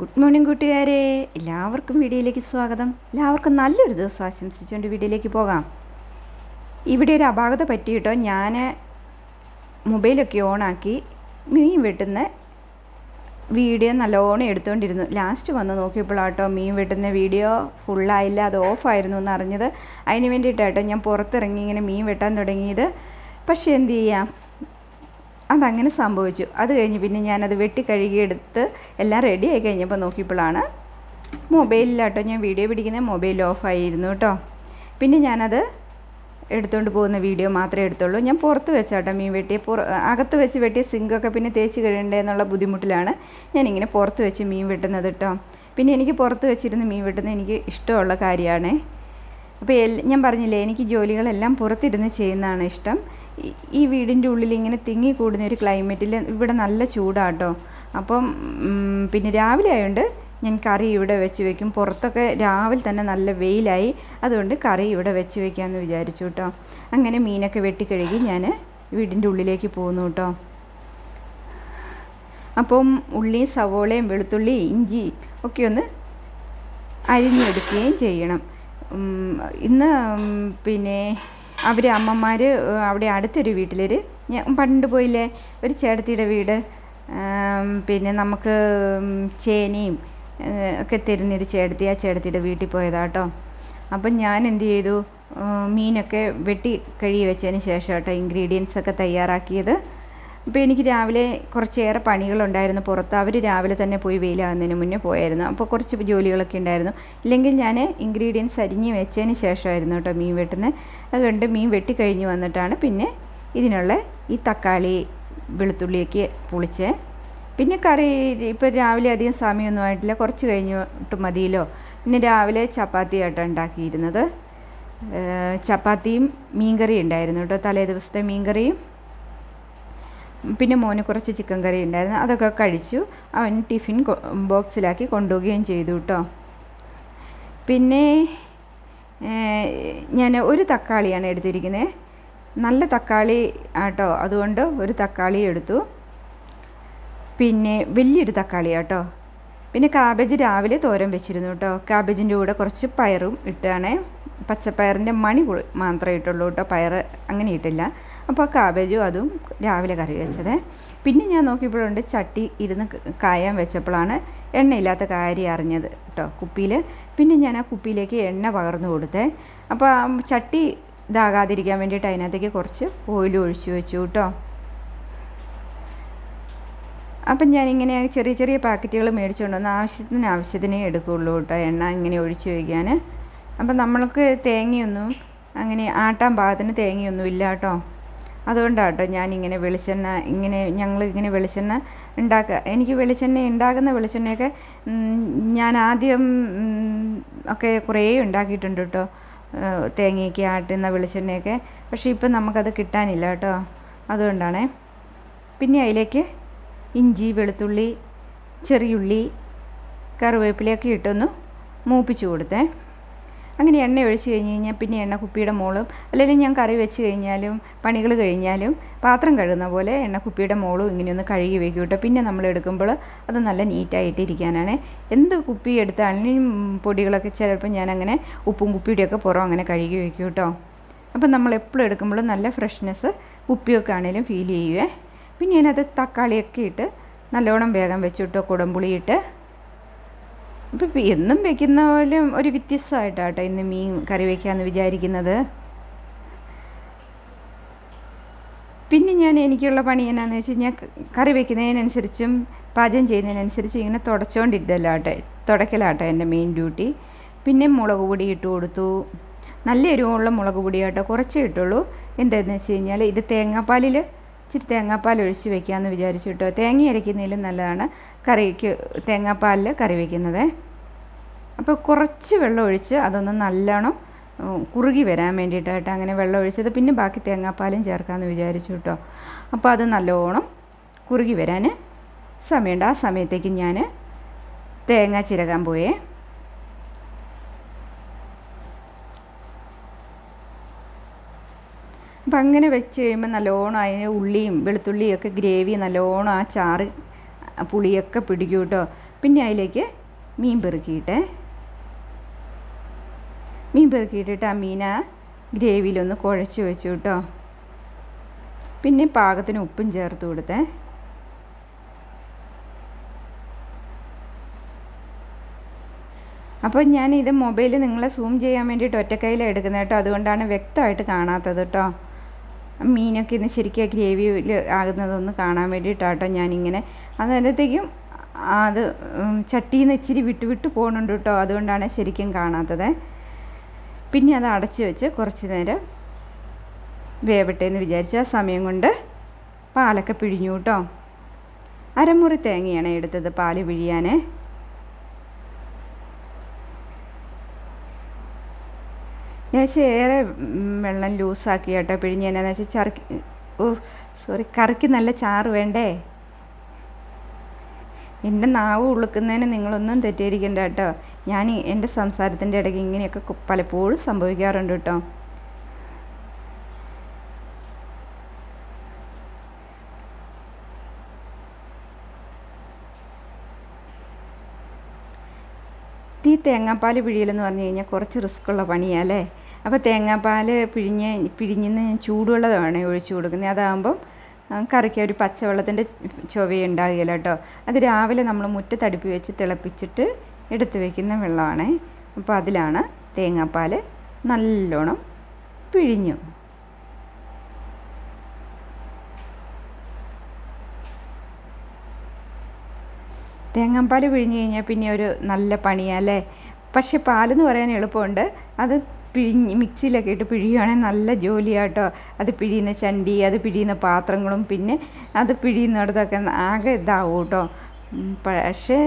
Good morning കൂട്ടുകാരെ. എല്ലാവർക്കും വീഡിയോയിലേക്ക് സ്വാഗതം. എല്ലാവർക്കും നല്ലൊരു ദിവസം ആശംസിച്ചുകൊണ്ട് വീഡിയോയിലേക്ക് പോകാം. ഇവിടെ ഒരു അപാകത പറ്റിയിട്ടോ ഞാൻ മൊബൈലൊക്കെ ഓണാക്കി മീൻ വെട്ടുന്ന വീഡിയോ നല്ലോണം എടുത്തുകൊണ്ടിരുന്നു ലാസ്റ്റ് വന്ന് നോക്കിയപ്പോഴാട്ടോ മീൻ വെട്ടുന്ന വീഡിയോ ഫുള്ളായില്ല അത് ഓഫായിരുന്നു എന്ന് അറിഞ്ഞത് അതിന് വേണ്ടിയിട്ടാട്ടോ ഞാൻ പുറത്തിറങ്ങി ഇങ്ങനെ മീൻ വെട്ടാൻ തുടങ്ങിയത്. പക്ഷേ എന്ത് ചെയ്യാം? അതങ്ങനെ സംഭവിച്ചു. അത് കഴിഞ്ഞ് പിന്നെ ഞാനത് വെട്ടി കഴുകിയെടുത്ത് എല്ലാം റെഡി ആയി കഴിഞ്ഞപ്പോൾ നോക്കിയപ്പോഴാണ് മൊബൈലിലാട്ടോ ഞാൻ വീഡിയോ പിടിക്കുന്നത്. മൊബൈൽ ഓഫായിരുന്നു കേട്ടോ പിന്നെ ഞാനത് എടുത്തുകൊണ്ട് പോകുന്ന വീഡിയോ മാത്രമേ എടുത്തുള്ളൂ. ഞാൻ പുറത്ത് വെച്ചാട്ടോ മീൻ വെട്ടിയ. പുറ അകത്ത് വെച്ച് വെട്ടിയ സിങ്കൊക്കെ പിന്നെ തേച്ച് കഴിയണ്ടേ എന്നുള്ള ബുദ്ധിമുട്ടിലാണ് ഞാനിങ്ങനെ പുറത്ത് വെച്ച് മീൻ വെട്ടുന്നത് കേട്ടോ പിന്നെ എനിക്ക് പുറത്ത് വെച്ചിരുന്ന് മീൻ വെട്ടുന്നത് എനിക്ക് ഇഷ്ടമുള്ള കാര്യമാണ്. അപ്പോൾ ഞാൻ പറഞ്ഞില്ലേ എനിക്ക് ജോലികളെല്ലാം പുറത്തിരുന്ന് ചെയ്യുന്നതാണ് ഇഷ്ടം. ഈ- വീടിന്റെ ഉള്ളിൽ ഇങ്ങനെ തിങ്ങി കൂടുന്ന ഒരു ക്ലൈമറ്റിൽ ഇവിടെ നല്ല ചൂടാട്ടോ. അപ്പം പിന്നെ രാവിലെ ആയതുകൊണ്ട് ഞാൻ കറി ഇവിടെ വെച്ച് വെക്കും. പുറത്തൊക്കെ രാവിലെ തന്നെ നല്ല വെയിലായി. അതുകൊണ്ട് കറി ഇവിടെ വെച്ച് വെക്കാമെന്ന് വിചാരിച്ചു കേട്ടോ അങ്ങനെ മീനൊക്കെ വെട്ടിക്കഴുകി ഞാൻ വീടിന്റെ ഉള്ളിലേക്ക് പോകുന്നു കേട്ടോ അപ്പം ഉള്ളിയും സവോളയും വെളുത്തുള്ളി ഇഞ്ചി ഒക്കെ ഒന്ന് അരിഞ്ഞെടുക്കുകയും ചെയ്യണം. ഇന്ന് പിന്നെ അവർ അമ്മമാർ അവിടെ അടുത്തൊരു വീട്ടിലൊരു ഞാൻ പണ്ട് പോയില്ലേ ഒരു ചേട്ടത്തിയുടെ വീട് പിന്നെ നമുക്ക് ചേനയും ഒക്കെ തരുന്നൊരു ചേട്ടത്തി ആ ചേട്ടത്തിയുടെ വീട്ടിൽ പോയതാട്ടോ. അപ്പം ഞാൻ എന്ത് ചെയ്തു മീനൊക്കെ വെട്ടി കഴുകി വെച്ചതിന് ശേഷം കേട്ടോ ഇൻഗ്രീഡിയൻസ് ഒക്കെ തയ്യാറാക്കിയത്. അപ്പോൾ എനിക്ക് രാവിലെ കുറച്ചേറെ പണികളുണ്ടായിരുന്നു. പുറത്ത് അവർ രാവിലെ തന്നെ പോയി വെയിലാകുന്നതിന് മുന്നേ പോയായിരുന്നു. അപ്പോൾ കുറച്ച് ജോലികളൊക്കെ ഉണ്ടായിരുന്നു. ഇല്ലെങ്കിൽ ഞാൻ ഇൻഗ്രീഡിയൻസ് അരിഞ്ഞ് വെച്ചതിന് ശേഷമായിരുന്നു കേട്ടോ മീൻ വെട്ടുന്നത് അതുകൊണ്ട് മീൻ വെട്ടി കഴിഞ്ഞ് വന്നിട്ടാണ് പിന്നെ ഇതിനുള്ള ഈ തക്കാളി വെളുത്തുള്ളിയൊക്കെ പൊളിച്ച്. പിന്നെ കറി ഇപ്പോൾ രാവിലെ അധികം സമയമൊന്നും ആയിട്ടില്ല. കുറച്ച് കഴിഞ്ഞിട്ട് മതിയല്ലോ. പിന്നെ രാവിലെ ചപ്പാത്തി ആയിട്ടാണ് ഉണ്ടാക്കിയിരുന്നത് ചപ്പാത്തിയും മീൻകറിയും ഉണ്ടായിരുന്നു കേട്ടോ. തലേ ദിവസത്തെ മീൻകറിയും പിന്നെ മോന് കുറച്ച് ചിക്കൻ കറി ഉണ്ടായിരുന്നു. അതൊക്കെ കഴിച്ചു. അവൻ ടിഫിൻ ബോക്സിലാക്കി കൊണ്ടുപോവുകയും ചെയ്തു കേട്ടോ പിന്നെ ഞാൻ ഒരു തക്കാളിയാണ് എടുത്തിരിക്കുന്നത് നല്ല തക്കാളി ആട്ടോ. അതുകൊണ്ട് ഒരു തക്കാളി എടുത്തു. പിന്നെ വലിയൊരു തക്കാളി ആട്ടോ. പിന്നെ കാബേജ് രാവിലെ തോരൻ വെച്ചിരുന്നു കേട്ടോ കാബേജിന്റെ കൂടെ കുറച്ച് പയറും ഇട്ടാണ്. പച്ചപ്പയറിന്റെ മണി മാത്രമേ ഇട്ടുള്ളൂ കേട്ടോ പയർ അങ്ങനെ ഇട്ടില്ല. അപ്പോൾ കാബേജും അതും രാവിലെ കറി വെച്ചത്. പിന്നെ ഞാൻ നോക്കിയപ്പോഴുണ്ട് ചട്ടി ഇരുന്ന് കായാൻ വെച്ചപ്പോഴാണ് എണ്ണയില്ലാത്ത കാര്യം അറിഞ്ഞത് കേട്ടോ കുപ്പിയിൽ. പിന്നെ ഞാൻ ആ കുപ്പിയിലേക്ക് എണ്ണ പകർന്നു കൊടുത്തേ. അപ്പോൾ ആ ചട്ടി ഇതാകാതിരിക്കാൻ വേണ്ടിയിട്ട് അതിനകത്തേക്ക് കുറച്ച് ഓയിൽ ഒഴിച്ചു വെച്ചു കേട്ടോ. അപ്പം ഞാനിങ്ങനെ ചെറിയ ചെറിയ പാക്കറ്റുകൾ മേടിച്ചുകൊണ്ട് വന്ന് ആവശ്യത്തിന് ആവശ്യത്തിനേ എടുക്കുകയുള്ളൂ കേട്ടോ എണ്ണ ഇങ്ങനെ ഒഴിച്ച് വയ്ക്കാൻ. അപ്പം നമ്മൾക്ക് തേങ്ങയൊന്നും അങ്ങനെ ആട്ടാൻ പാകത്തിന് തേങ്ങയൊന്നും ഇല്ല കേട്ടോ. അതുകൊണ്ടാണ് കേട്ടോ ഞാനിങ്ങനെ വെളിച്ചെണ്ണ ഇങ്ങനെ ഞങ്ങൾ ഇങ്ങനെ വെളിച്ചെണ്ണ ഉണ്ടാക്കുക എനിക്ക് വെളിച്ചെണ്ണ ഉണ്ടാകുന്ന വെളിച്ചെണ്ണയൊക്കെ ഞാൻ ആദ്യം ഒക്കെ കുറേ ഉണ്ടാക്കിയിട്ടുണ്ട് കേട്ടോ തേങ്ങയൊക്കെ ആട്ടുന്ന വെളിച്ചെണ്ണയൊക്കെ. പക്ഷേ ഇപ്പം നമുക്കത് കിട്ടാനില്ല കേട്ടോ അതുകൊണ്ടാണ്. പിന്നെ അതിലേക്ക് ഇഞ്ചി വെളുത്തുള്ളി ചെറിയുള്ളി കറിവേപ്പിലയൊക്കെ ഇട്ടൊന്ന് മൂപ്പിച്ചു കൊടുത്തേ. അങ്ങനെ എണ്ണ ഒഴിച്ച് കഴിഞ്ഞ് കഴിഞ്ഞാൽ പിന്നെ എണ്ണ കുപ്പിയുടെ മോളും അല്ലെങ്കിൽ ഞാൻ കറി വെച്ച് കഴിഞ്ഞാലും പണികൾ കഴിഞ്ഞാലും പാത്രം കഴുകുന്ന പോലെ എണ്ണ കുപ്പിയുടെ മോളും ഇങ്ങനെയൊന്ന് കഴുകി വയ്ക്കും കേട്ടോ. പിന്നെ നമ്മൾ എടുക്കുമ്പോൾ അത് നല്ല നീറ്റായിട്ട് ഇരിക്കാനാണ്. എന്ത് കുപ്പി എടുത്താണെങ്കിലും പൊടികളൊക്കെ ചിലപ്പോൾ അങ്ങനെ ഉപ്പും കുപ്പിയുടെയൊക്കെ പുറം അങ്ങനെ കഴുകി വയ്ക്കും കേട്ടോ. അപ്പം നമ്മൾ എപ്പോഴും എടുക്കുമ്പോൾ നല്ല ഫ്രഷ്നെസ് കുപ്പിയൊക്കെ ആണെങ്കിലും ഫീൽ ചെയ്യുവേ. പിന്നെ അതിനകത്ത് തക്കാളിയൊക്കെ ഇട്ട് നല്ലോണം വേഗം വെച്ചിട്ടോ കുടംപുളി ഇപ്പം എന്നും വെക്കുന്ന പോലെ ഒരു വ്യത്യസ്തമായിട്ടാട്ടോ ഇന്ന് മീൻ കറി വയ്ക്കാമെന്ന് വിചാരിക്കുന്നത്. പിന്നെ ഞാൻ എനിക്കുള്ള പണി എന്നാന്ന് വെച്ച് കഴിഞ്ഞാൽ കറി വെക്കുന്നതിനനുസരിച്ചും പാചകം ചെയ്യുന്നതിനനുസരിച്ച് ഇങ്ങനെ തുടച്ചുകൊണ്ടിട്ടല്ലാട്ടെ തുടക്കലാട്ടെ എന്റെ മെയിൻ ഡ്യൂട്ടി പിന്നെ മുളക് പൊടി ഇട്ട് കൊടുത്തു. നല്ല എരിവുള്ള മുളക് പൊടി കേട്ടോ കുറച്ചേ ഇട്ടുള്ളൂ. എന്താണെന്ന് വെച്ച് കഴിഞ്ഞാൽ ഇത് തേങ്ങാപ്പാലിൽ ഇച്ചിരി തേങ്ങാപ്പാൽ ഒഴിച്ച് വെക്കാമെന്ന് വിചാരിച്ചു കേട്ടോ. തേങ്ങ അരയ്ക്കുന്നതിലും നല്ലതാണ്. കറിക്ക് തേങ്ങാപ്പാലിൽ കറി വയ്ക്കുന്നത് അപ്പോൾ കുറച്ച് വെള്ളം ഒഴിച്ച് അതൊന്ന് നല്ലോണം കുറുകി വരാൻ വേണ്ടിയിട്ടായിട്ട് അങ്ങനെ വെള്ളം ഒഴിച്ചത്. പിന്നെ ബാക്കി തേങ്ങാപ്പാലും ചേർക്കാമെന്ന് വിചാരിച്ചു കേട്ടോ. അപ്പോൾ അത് നല്ലോണം കുറുകി വരാൻ സമയമുണ്ട്. ആ സമയത്തേക്ക് ഞാൻ തേങ്ങ ചിരകാൻ പോയേ. അപ്പം അങ്ങനെ വെച്ച് കഴിയുമ്പോൾ നല്ലോണം അതിന് ഉള്ളിയും വെളുത്തുള്ളിയും ഒക്കെ ഗ്രേവി നല്ലോണം ആ ചാറ് പുളിയൊക്കെ പിടിക്കും കേട്ടോ പിന്നെ അതിലേക്ക് മീൻ പെറുക്കിയിട്ടേ. മീൻ പെറുക്കിയിട്ടിട്ട് ആ മീൻ ആ ഗ്രേവിയിലൊന്ന് കുഴച്ച് വെച്ചു കേട്ടോ പിന്നെ പാകത്തിന് ഉപ്പും ചേർത്ത് കൊടുത്തേ. അപ്പോൾ ഞാൻ ഇത് മൊബൈൽ നിങ്ങളെ സൂം ചെയ്യാൻ വേണ്ടിയിട്ട് ഒറ്റക്കൈയിലാണ് എടുക്കുന്നത് കേട്ടോ അതുകൊണ്ടാണ് വ്യക്തമായിട്ട് കാണാത്തത് കേട്ടോ മീനൊക്കെ ഇന്ന് ശരിക്കും ഗ്രേവിയിൽ ആകുന്നതൊന്ന് കാണാൻ വേണ്ടിയിട്ടാട്ടോ ഞാനിങ്ങനെ. അന്നേരത്തേക്കും അത് ചട്ടിയിൽ നിന്ന് ഇച്ചിരി വിട്ട് വിട്ട് പോകുന്നുണ്ട് കേട്ടോ. അതുകൊണ്ടാണ് ശരിക്കും കാണാത്തത്. പിന്നെ അത് അടച്ചു വെച്ച് കുറച്ച് നേരം വേവട്ടെ എന്ന് വിചാരിച്ച. ആ സമയം കൊണ്ട് പാലൊക്കെ പിഴിഞ്ഞു കേട്ടോ. അരമുറി തേങ്ങയാണ് എടുത്തത് പാൽ പിഴിയാനേ. ലേശം ഏറെ വെള്ളം ലൂസാക്കി കേട്ടോ. പിഴിഞ്ഞ് എന്നാന്ന് വെച്ചാൽ ചറുക്കി ഓ സോറി കറിക്ക് നല്ല ചാറ് വേണ്ടേ? എന്റെ നാവ് ഉളുക്കുന്നതിന് നിങ്ങളൊന്നും തെറ്റിയിരിക്കണ്ട കേട്ടോ. ഞാൻ എന്റെ സംസാരത്തിന്റെ ഇടയ്ക്ക് ഇങ്ങനെയൊക്കെ പലപ്പോഴും സംഭവിക്കാറുണ്ട് കേട്ടോ. ഈ തേങ്ങാപ്പാൽ പിഴിയലെന്ന് പറഞ്ഞു കഴിഞ്ഞാൽ കുറച്ച് റിസ്ക്കുള്ള പണിയാല്ലേ അപ്പോൾ തേങ്ങാപ്പാൽ പിഴിഞ്ഞ് പിഴിഞ്ഞിന്ന് ചൂടുവെള്ളമാണ് ഒഴിച്ചു കൊടുക്കുന്നത്. അതാകുമ്പം കറിക്ക് ഒരു പച്ചവെള്ളത്തിന്റെ ചൊവയുണ്ടാകുകയില്ല കേട്ടോ. അത് രാവിലെ നമ്മൾ മുറ്റത്തടുപ്പി വെച്ച് തിളപ്പിച്ചിട്ട് എടുത്ത് വയ്ക്കുന്ന വെള്ളമാണ്. അപ്പോൾ അതിലാണ് തേങ്ങാപ്പാൽ നല്ലോണം പിഴിഞ്ഞു. തേങ്ങാപ്പാൽ പിഴിഞ്ഞു കഴിഞ്ഞാൽ പിന്നെ ഒരു നല്ല പണിയാല്ലേ പക്ഷെ പാലെന്ന് പറയാൻ എളുപ്പമുണ്ട്. അത് പിഴിഞ്ഞ് മിക്സിയിലൊക്കെ ഇട്ട് പിഴിയുകയാണെങ്കിൽ നല്ല ജോലിയാട്ടോ. അത് പിഴിയുന്ന ചണ്ടി അത് പിഴിയുന്ന പാത്രങ്ങളും പിന്നെ അത് പിഴിയുന്നിടത്തൊക്കെ ആകെ ഇതാവും കേട്ടോ പക്ഷേ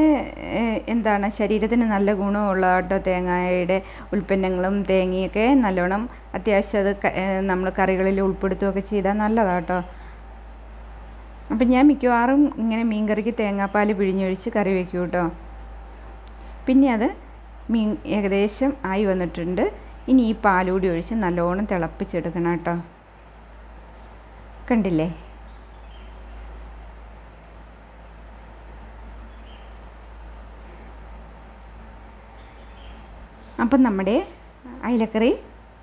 എന്താണ് ശരീരത്തിന് നല്ല ഗുണമുള്ള കേട്ടോ തേങ്ങയുടെ ഉൽപ്പന്നങ്ങളും തേങ്ങയൊക്കെ നല്ലോണം അത്യാവശ്യം അത് നമ്മൾ കറികളിൽ ഉൾപ്പെടുത്തുകയൊക്കെ ചെയ്താൽ നല്ലതാട്ടോ. അപ്പം ഞാൻ മിക്കവാറും ഇങ്ങനെ മീൻകറിക്ക് തേങ്ങാപ്പാൽ പിഴിഞ്ഞൊഴിച്ച് കറി വയ്ക്കും കേട്ടോ പിന്നെ അത് മീൻ ഏകദേശം ആയി വന്നിട്ടുണ്ട്. ഇനി ഈ പാലൂടി ഒഴിച്ച് നല്ലോണം തിളപ്പിച്ചെടുക്കണം കേട്ടോ. കണ്ടില്ലേ? അപ്പം നമ്മുടെ അയിലക്കറി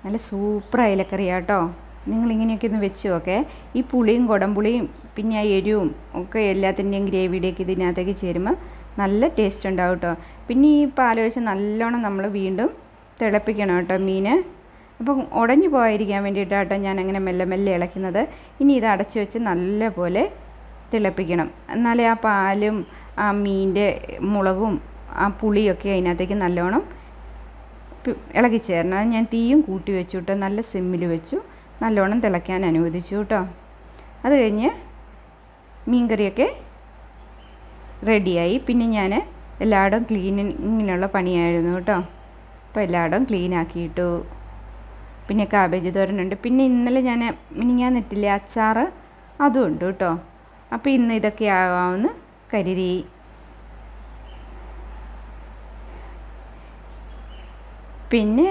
നല്ല സൂപ്പർ അയലക്കറിയാട്ടോ നിങ്ങളിങ്ങനെയൊക്കെ ഒന്ന് വെച്ച് നോക്കെ. ഈ പുളിയും കുടംപുളിയും പിന്നെ ആ എരിവും ഒക്കെ എല്ലാത്തിന്റെയും ഗ്രേവിയുടെയൊക്കെ ഇതിനകത്തേക്ക് ചേരുമ്പോൾ നല്ല ടേസ്റ്റ് ഉണ്ടാവും കേട്ടോ. പിന്നെ ഈ പാലൊഴിച്ച് നല്ലോണം നമ്മൾ വീണ്ടും തിളപ്പിക്കണം കേട്ടോ മീൻ അപ്പം ഉടഞ്ഞു പോകാതിരിക്കാൻ വേണ്ടിയിട്ടാണ് ഞാൻ അങ്ങനെ മെല്ലെ മെല്ലെ ഇളക്കുന്നത്. ഇനി ഇത് അടച്ചു വെച്ച് നല്ലപോലെ തിളപ്പിക്കണം. എന്നാലേ ആ പാലും ആ മീനിന്റെ മുളകും ആ പുളിയൊക്കെ അതിനകത്തേക്ക് നല്ലോണം ഇളകി ചേരണം ഞാൻ തീയും കൂട്ടി വെച്ചു കേട്ടോ. നല്ല സിമ്മിൽ വെച്ചു. നല്ലോണം തിളയ്ക്കാൻ അനുവദിച്ചു കേട്ടോ. അത് കഴിഞ്ഞ് മീൻകറിയൊക്കെ റെഡിയായി. പിന്നെ ഞാൻ എല്ലായിടവും ക്ലീനിങ്ങിനുള്ള പണിയായിരുന്നു കേട്ടോ. അപ്പോൾ എല്ലായിടവും ക്ലീൻ ആക്കിയിട്ടു. പിന്നെ കാബേജ് തോരനുണ്ട്. പിന്നെ ഇന്നലെ ഞാൻ മിനിങ്ങാൻ നിട്ടില്ലേ അച്ചാർ അതും ഉണ്ട് കേട്ടോ. അപ്പോൾ ഇന്ന് ഇതൊക്കെ ആകാമെന്ന് കരുതി. പിന്നെ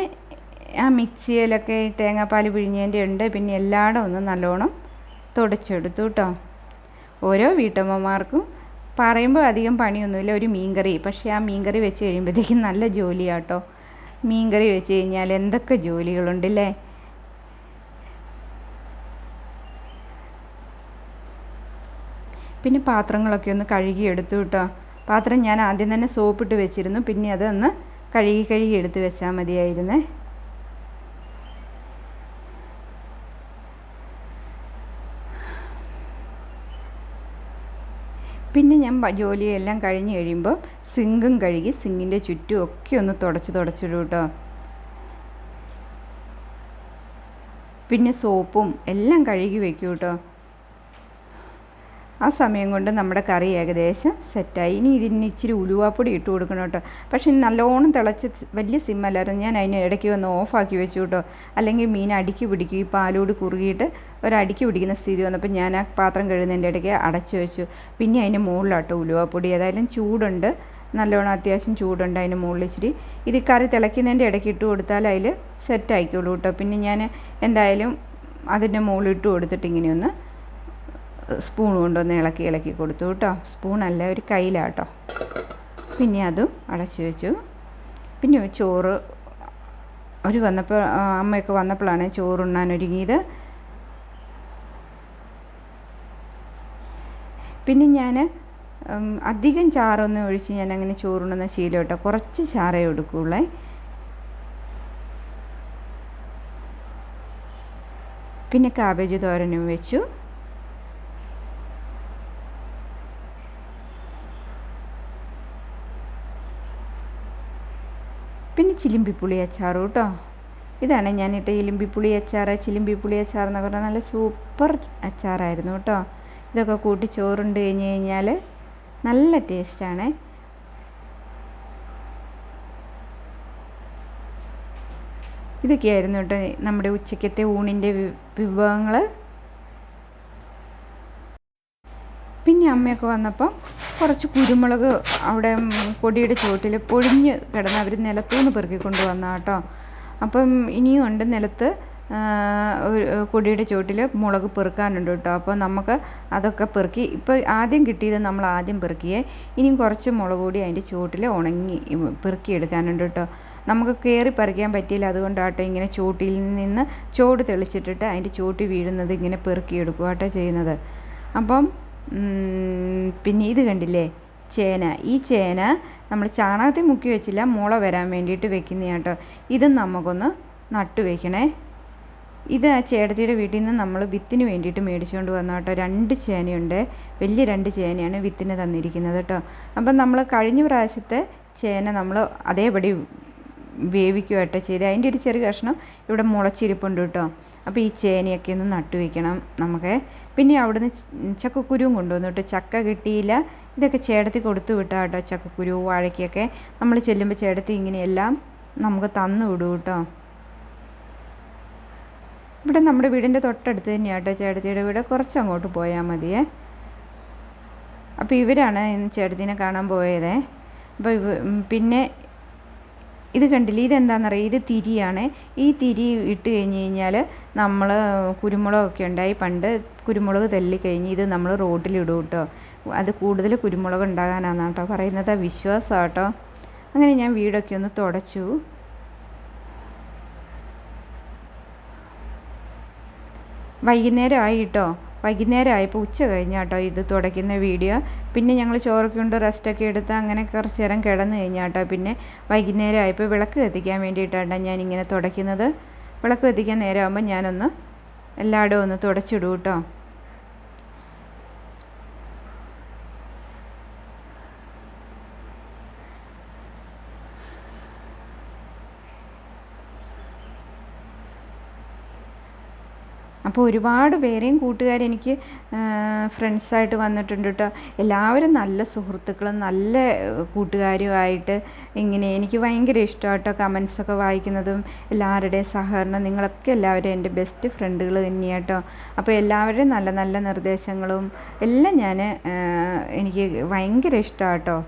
ആ മിക്സിയിലൊക്കെ ഈ തേങ്ങാപ്പാൽ പിഴിഞ്ഞതിന്റെ ഉണ്ട്. പിന്നെ എല്ലായിടം ഒന്ന് നല്ലോണം തുടച്ചെടുത്തു കേട്ടോ. ഓരോ വീട്ടമ്മമാർക്കും പറയുമ്പോൾ അധികം പണിയൊന്നുമില്ല. ഒരു മീൻകറി. പക്ഷേ ആ മീൻകറി വെച്ച് കഴിയുമ്പോഴത്തേക്കും നല്ല ജോലിയാട്ടോ മീൻകറി വെച്ച് കഴിഞ്ഞാൽ എന്തൊക്കെ ജോലികളുണ്ടല്ലേ? പിന്നെ പാത്രങ്ങളൊക്കെ ഒന്ന് കഴുകി എടുത്തു കേട്ടോ. പാത്രം ഞാൻ ആദ്യം തന്നെ സോപ്പിട്ട് വെച്ചിരുന്നു. പിന്നെ അതൊന്ന് കഴുകി കഴുകി എടുത്ത് വെച്ചാൽ മതിയായിരുന്നേ. പിന്നെ ഞാൻ ജോലിയെല്ലാം കഴിഞ്ഞ് കഴിയുമ്പോൾ സിങ്കും കഴുകി സിങ്കിന്റെ ചുറ്റും ഒക്കെ ഒന്ന് തുടച്ച് തുടച്ചിടും കേട്ടോ പിന്നെ സോപ്പും എല്ലാം കഴുകി വെക്കും കേട്ടോ ആ സമയം കൊണ്ട് നമ്മുടെ കറി ഏകദേശം സെറ്റായി. ഇനി ഇതിന് ഇച്ചിരി ഉലുവാപ്പൊടി ഇട്ട് കൊടുക്കണം കേട്ടോ പക്ഷേ നല്ലോണം തിളച്ച് വലിയ സിമ്മല്ലായിരുന്നു. ഞാൻ അതിന് ഇടയ്ക്ക് വന്ന് ഓഫാക്കി വെച്ചു കേട്ടോ അല്ലെങ്കിൽ മീൻ അടുക്കി പിടിക്കും ഈ പാലോട് കുറുകിയിട്ട് ഒരടിക്ക് പിടിക്കുന്ന സ്ഥിതി വന്നപ്പോൾ ഞാൻ ആ പാത്രം കഴുകുന്നതിന്റെ ഇടയ്ക്ക് അടച്ചു വെച്ചു. പിന്നെ അതിന്റെ മുകളിലോട്ട് ഉലുവപ്പൊടി. ഏതായാലും ചൂടുണ്ട്. നല്ലോണം അത്യാവശ്യം ചൂടുണ്ട് അതിന് മുകളിൽ ഇച്ചിരി. ഇത് കറി തിളയ്ക്കുന്നതിന്റെ ഇടയ്ക്ക് ഇട്ട് കൊടുത്താൽ അതിൽ സെറ്റ് ആയിക്കോളൂ കേട്ടോ. പിന്നെ ഞാൻ എന്തായാലും അതിന്റെ മുകളിൽ ഇട്ട് കൊടുത്തിട്ട് ഇങ്ങനെ ഒന്ന് സ്പൂൺ കൊണ്ടൊന്ന് ഇളക്കി ഇളക്കി കൊടുത്തു കേട്ടോ. സ്പൂണല്ല ഒരു കയ്യിലാട്ടോ. പിന്നെ അതും അടച്ചു വെച്ചു. പിന്നെ ചോറ് അവർ വന്നപ്പോൾ അമ്മയൊക്കെ വന്നപ്പോഴാണ് ചോറുണ്ണാൻ ഒരുങ്ങിയത്. പിന്നെ ഞാൻ അധികം ചാറൊന്നും ഒഴിച്ച് ഞാൻ അങ്ങനെ ചോറുണ്ണുന്ന ശീലം കേട്ടോ കുറച്ച് ചാറേ എടുക്കുള്ളേ. പിന്നെ കാബേജ് തോരനും വെച്ചു. പിന്നെ ചിലിമ്പിപ്പുളി അച്ചാർ കേട്ടോ ഇതാണ് ഞാനിട്ട ഇലിമ്പിപ്പുളി അച്ചാർ ചിലിമ്പിപ്പുളി അച്ചാർ എന്ന് പറഞ്ഞാൽ നല്ല സൂപ്പർ അച്ചാറായിരുന്നു കേട്ടോ ഇതൊക്കെ കൂട്ടി ചോറുണ്ട് കഴിഞ്ഞ് കഴിഞ്ഞാൽ നല്ല ടേസ്റ്റാണ്. ഇതൊക്കെയായിരുന്നു കേട്ടോ നമ്മുടെ ഉച്ചക്കത്തെ ഊണിന്റെ വിഭവങ്ങൾ പിന്നെ അമ്മയൊക്കെ വന്നപ്പം കുറച്ച് കുരുമുളക് അവിടെ കൊടിയുടെ ചുവട്ടിൽ പൊഴിഞ്ഞ് കിടന്ന് അവർ നിലത്തുനിന്ന് പെറുക്കിക്കൊണ്ട് വന്ന കേട്ടോ. അപ്പം ഇനിയും ഉണ്ട് നിലത്ത് കൊടിയുടെ ചുവട്ടിൽ മുളക് പെറുക്കാനുണ്ട് കേട്ടോ. അപ്പോൾ നമുക്ക് അതൊക്കെ പെറുക്കി ഇപ്പോൾ ആദ്യം കിട്ടിയത് നമ്മൾ ആദ്യം പെറുക്കിയേ ഇനിയും കുറച്ച് മുളക് കൂടി അതിന്റെ ചുവട്ടിൽ ഉണങ്ങി പെറുക്കിയെടുക്കാനുണ്ട് കേട്ടോ. നമുക്ക് കയറി പറിക്കാൻ പറ്റിയില്ല അതുകൊണ്ടാട്ടോ ഇങ്ങനെ ചൂട്ടിൽ നിന്ന് ചോട് തെളിച്ചിട്ടിട്ട് അതിന്റെ ചൂട്ടി വീഴുന്നത് ഇങ്ങനെ പെറുക്കിയെടുക്കുക കേട്ടോ ചെയ്യുന്നത്. അപ്പം പിന്നെ ഇത് കണ്ടില്ലേ ചേന. ഈ ചേന നമ്മൾ ചാണകത്തിൽ മുക്കി വെച്ചില്ല മുള വരാൻ വേണ്ടിയിട്ട് വെക്കുന്ന കേട്ടോ ഇതും നമുക്കൊന്ന് നട്ടു വെക്കണേ. ഇത് ആ ചേട്ടത്തിയുടെ വീട്ടിൽ നിന്ന് നമ്മൾ വിത്തിന് വേണ്ടിയിട്ട് മേടിച്ചുകൊണ്ട് വന്ന കേട്ടോ. രണ്ട് ചേനയുണ്ട്. വലിയ രണ്ട് ചേനയാണ് വിത്തിന് തന്നിരിക്കുന്നത് കേട്ടോ. അപ്പം നമ്മൾ കഴിഞ്ഞ പ്രാവശ്യത്തെ ചേന നമ്മൾ അതേപടി വേവിക്കുക കേട്ടോ ചെയ്ത് അതിന്റെ ഒരു ചെറിയ കഷ്ണം ഇവിടെ മുളച്ചിരിപ്പുണ്ട് കേട്ടോ. അപ്പോൾ ഈ ചേനയൊക്കെ ഒന്ന് നട്ടു വയ്ക്കണം നമുക്ക്. പിന്നെ അവിടുന്ന് ചക്കക്കുരുവും കൊണ്ടുവന്നു കേട്ടോ. ചക്ക കിട്ടിയില്ല. ഇതൊക്കെ ചേടത്തി കൊടുത്തു വിട്ടാൽ കേട്ടോ ചക്കക്കുരു വാഴയ്ക്കൊക്കെ. നമ്മൾ ചെല്ലുമ്പോൾ ചേടത്തി ഇങ്ങനെയെല്ലാം നമുക്ക് തന്നു വിടും കേട്ടോ. ഇവിടെ നമ്മുടെ വീടിന്റെ തൊട്ടടുത്ത് തന്നെയാണ് കേട്ടോ ചേട്ടത്തിയുടെ വീട്. കുറച്ച് അങ്ങോട്ട് പോയാൽ മതിയേ. അപ്പോൾ ഇവരാണ് ഇന്ന് ചേട്ടത്തിനെ കാണാൻ പോയത്. അപ്പോൾ ഇവ പിന്നെ ഇത് കണ്ടില്ല? ഇതെന്താണെന്നറിയാം? ഇത് തിരിയാണ്. ഈ തിരി ഇട്ട് കഴിഞ്ഞ് കഴിഞ്ഞാൽ നമ്മൾ കുരുമുളകൊക്കെ ഉണ്ടായി. പണ്ട് കുരുമുളക് തല്ലിക്കഴിഞ്ഞ് ഇത് നമ്മൾ റോട്ടിലിടും കേട്ടോ. അത് കൂടുതൽ കുരുമുളക് ഉണ്ടാകാനാണ് കേട്ടോ പറയുന്നത്. വിശ്വാസമാണ് കേട്ടോ. അങ്ങനെ ഞാൻ വീടൊക്കെ ഒന്ന് തുടച്ചു. വൈകുന്നേരം ആയി കേട്ടോ വൈകുന്നേരം ആയപ്പോൾ ഉച്ച കഴിഞ്ഞാട്ടോ ഇത് തുടയ്ക്കുന്ന വീഡിയോ. പിന്നെ ഞങ്ങൾ ചോറൊക്കെ കൊണ്ട് റെസ്റ്റൊക്കെ എടുത്ത് അങ്ങനെ കുറച്ച് നേരം കിടന്നു കഴിഞ്ഞാട്ടോ. പിന്നെ വൈകുന്നേരം ആയപ്പോൾ വിളക്ക് കത്തിക്കാൻ വേണ്ടിയിട്ടാണ് ഞാൻ ഇങ്ങനെ തുടയ്ക്കുന്നത്. വിളക്ക് കത്തിക്കാൻ നേരമാകുമ്പോൾ ഞാനൊന്ന് എല്ലായിടവും ഒന്ന് തുടച്ചിടും കേട്ടോ. അപ്പോൾ ഒരുപാട് പേരെയും കൂട്ടുകാരെനിക്ക് ഫ്രണ്ട്സായിട്ട് വന്നിട്ടുണ്ട് കേട്ടോ എല്ലാവരും നല്ല സുഹൃത്തുക്കളും നല്ല കൂട്ടുകാരുമായിട്ട് ഇങ്ങനെ എനിക്ക് ഭയങ്കര ഇഷ്ടമാണ് കേട്ടോ കമൻസൊക്കെ വായിക്കുന്നതും എല്ലാവരുടെയും സഹകരണം. നിങ്ങളൊക്കെ എല്ലാവരും എന്റെ ബെസ്റ്റ് ഫ്രണ്ടുകൾ തന്നെയാണ് കേട്ടോ അപ്പോൾ എല്ലാവരുടെയും നല്ല നല്ല നിർദ്ദേശങ്ങളും എല്ലാം ഞാൻ എനിക്ക് ഭയങ്കര ഇഷ്ടമാണ് കേട്ടോ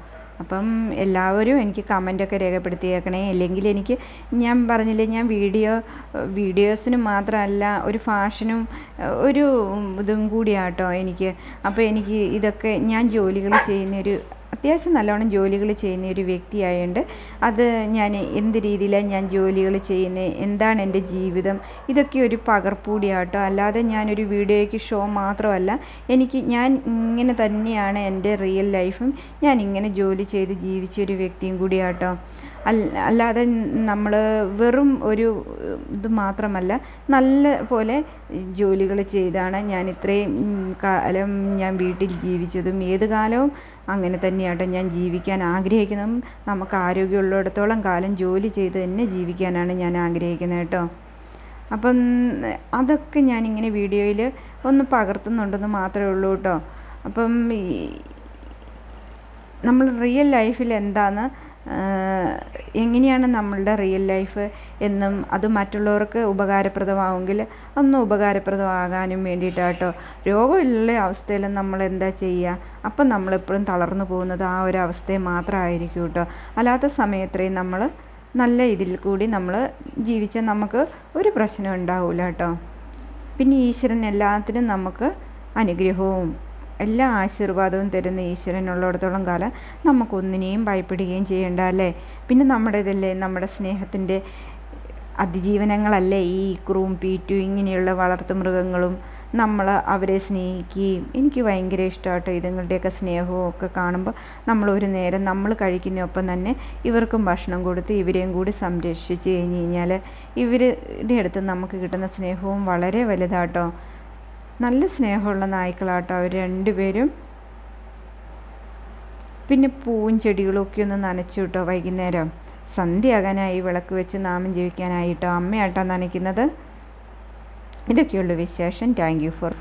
അപ്പം എല്ലാവരും എനിക്ക് കമന്റൊക്കെ രേഖപ്പെടുത്തിയേക്കണേ. അല്ലെങ്കിൽ എനിക്ക് ഞാൻ പറഞ്ഞില്ലേ ഞാൻ വീഡിയോ വീഡിയോസിന് മാത്രമല്ല ഒരു ഫാഷനും ഒരു ഇതും കൂടിയാട്ടോ എനിക്ക്. അപ്പോൾ എനിക്ക് ഇതൊക്കെ ഞാൻ ജോലികൾ ചെയ്യുന്നൊരു അത്യാവശ്യം നല്ലോണം ജോലികൾ ചെയ്യുന്ന ഒരു വ്യക്തിയായതുകൊണ്ട് അത് ഞാൻ എന്ത് രീതിയിലാണ് ഞാൻ ജോലികൾ ചെയ്യുന്നത് എന്താണ് എന്റെ ജീവിതം ഇതൊക്കെ ഒരു പകർപ്പൂടിയാട്ടോ. അല്ലാതെ ഞാനൊരു വീഡിയോയ്ക്ക് ഷോ മാത്രമല്ല എനിക്ക് ഞാൻ ഇങ്ങനെ തന്നെയാണ് എന്റെ റിയൽ ലൈഫും ഞാൻ ഇങ്ങനെ ജോലി ചെയ്ത് ജീവിച്ച ഒരു വ്യക്തിയും കൂടിയാട്ടോ. അല്ലാതെ നമ്മൾ വെറും ഒരു ഇത് മാത്രമല്ല നല്ല പോലെ ജോലികൾ ചെയ്താണ് ഞാൻ ഇത്രയും കാലം ഞാൻ വീട്ടിൽ ജീവിച്ചതും. ഏത് കാലവും അങ്ങനെ തന്നെയാട്ടോ ഞാൻ ജീവിക്കാൻ ആഗ്രഹിക്കുന്നതും. നമുക്ക് ആരോഗ്യമുള്ളിടത്തോളം കാലം ജോലി ചെയ്ത് തന്നെ ജീവിക്കാനാണ് ഞാൻ ആഗ്രഹിക്കുന്നത് കേട്ടോ. അപ്പം അതൊക്കെ ഞാനിങ്ങനെ വീഡിയോയിൽ ഒന്ന് പകർത്തുന്നുണ്ടെന്ന് മാത്രമേ ഉള്ളൂ കേട്ടോ. അപ്പം നമ്മൾ റിയൽ ലൈഫിൽ എന്താണെന്ന് എങ്ങനെയാണ് നമ്മളുടെ റിയൽ ലൈഫ് എന്നും അത് മറ്റുള്ളവർക്ക് ഉപകാരപ്രദമാവുമെങ്കിൽ ഒന്ന് ഉപകാരപ്രദമാകാനും വേണ്ടിയിട്ടാട്ടോ. രോഗമുള്ള അവസ്ഥയിൽ നമ്മൾ എന്താ ചെയ്യുക? അപ്പം നമ്മളെപ്പോഴും തളർന്നു പോകുന്നത് ആ ഒരു അവസ്ഥയെ മാത്രമായിരിക്കും കേട്ടോ. അല്ലാത്ത സമയത്രയും നമ്മൾ നല്ല ഇതിൽ കൂടി നമ്മൾ ജീവിച്ചാൽ നമുക്ക് ഒരു പ്രശ്നം ഉണ്ടാവില്ല കേട്ടോ. പിന്നെ ഈശ്വരൻ എല്ലാത്തിനും നമുക്ക് അനുഗ്രഹവും എല്ലാ ആശീർവാദവും തരുന്ന ഈശ്വരനുള്ളിടത്തോളം കാലം നമുക്കൊന്നിനെയും ഭയപ്പെടുകയും ചെയ്യേണ്ട അല്ലേ? പിന്നെ നമ്മുടെ ഇതല്ലേ നമ്മുടെ സ്നേഹത്തിന്റെ അതിജീവനങ്ങളല്ലേ? ഈ ഇക്രുവും പീറ്റു ഇങ്ങനെയുള്ള വളർത്തു മൃഗങ്ങളും നമ്മൾ അവരെ സ്നേഹിക്കുകയും എനിക്ക് ഭയങ്കര ഇഷ്ടമാട്ടോ ഇതുങ്ങളുടെയൊക്കെ സ്നേഹവും ഒക്കെ കാണുമ്പോൾ നമ്മൾ ഒരു നേരം നമ്മൾ കഴിക്കുന്നൊപ്പം തന്നെ ഇവർക്കും ഭക്ഷണം കൊടുത്ത് ഇവരെയും കൂടി സംരക്ഷിച്ച് കഴിഞ്ഞ് കഴിഞ്ഞാൽ ഇവരുടെ അടുത്ത് നമുക്ക് കിട്ടുന്ന സ്നേഹവും വളരെ വലുതാട്ടോ. നല്ല സ്നേഹമുള്ള നായ്ക്കളാട്ടോ അവർ രണ്ടുപേരും. പിന്നെ പൂവും ചെടികളും ഒക്കെ ഒന്ന് നനച്ചു കേട്ടോ വൈകുന്നേരം. സന്ധ്യയാകാനായി വിളക്ക് വെച്ച് നാമം ജീവിക്കാനായിട്ടോ അമ്മയാട്ടോ നനയ്ക്കുന്നത്. ഇതൊക്കെയുള്ള വിശേഷം. Thank you for